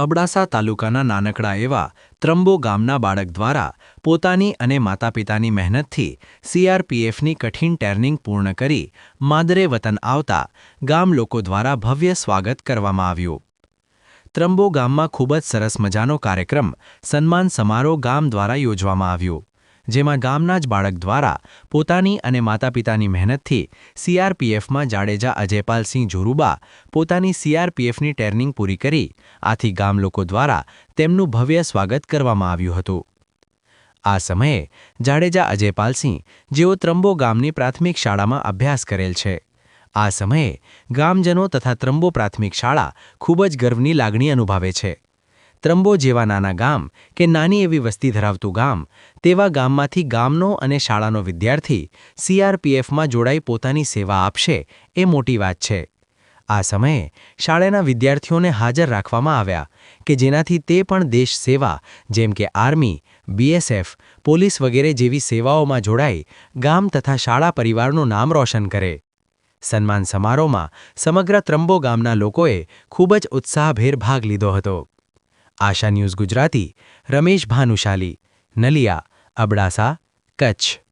અબડાસા તાલુકાના નાનકડા એવા ત્રંબો ગામના બાળક દ્વારા પોતાની અને માતાપિતાની મહેનતથી સીઆરપીએફની કઠિન ટેર્નિંગ પૂર્ણ કરી માદરે વતન આવતા ગામ લોકો દ્વારા ભવ્ય સ્વાગત કરવામાં આવ્યું. ત્રંબો ગામમાં ખૂબ જ સરસ મજાનો કાર્યક્રમ સન્માન સમારોહ ગામ દ્વારા યોજવામાં આવ્યો. જેમાં ગામના જ બાળક દ્વારા પોતાની અને માતાપિતાની મહેનતથી સીઆરપીએફમાં જાડેજા અજયપાલસિંહ જોરુબા પોતાની સીઆરપીએફની ટ્રેનિંગ પૂરી કરી આથી ગામ લોકો દ્વારા તેમનું ભવ્ય સ્વાગત કરવામાં આવ્યું હતું. આ સમયે જાડેજા અજયપાલસિંહ જેઓ ત્રંબો ગામની પ્રાથમિક શાળામાં અભ્યાસ કરેલ છે. આ સમયે ગામજનો તથા ત્રંબો પ્રાથમિક શાળા ખૂબ જ ગર્વની લાગણી અનુભવે છે. ત્રંબો જેવા નાના ગામ કે નાની એવી વસ્તી ધરાવતું ગામ, તેવા ગામમાંથી ગામનો અને શાળાનો વિદ્યાર્થી સીઆરપીએફમાં જોડાઈ પોતાની સેવા આપશે એ મોટી વાત છે. આ સમયે શાળાના વિદ્યાર્થીઓને હાજર રાખવામાં આવ્યા કે જેનાથી તે પણ દેશ સેવા, જેમ કે આર્મી બીએસએફ પોલીસ વગેરે જેવી સેવાઓમાં જોડાઈ ગામ તથા શાળા પરિવારનું નામ રોશન કરે. સન્માન સમારોહમાં સમગ્ર ત્રંબો ગામના લોકોએ ખૂબ જ ઉત્સાહભેર ભાગ લીધો હતો. આશા ન્યૂઝ ગુજરાતી રમેશ ભાનુશાલી નલિયા અબડાસા કચ્છ.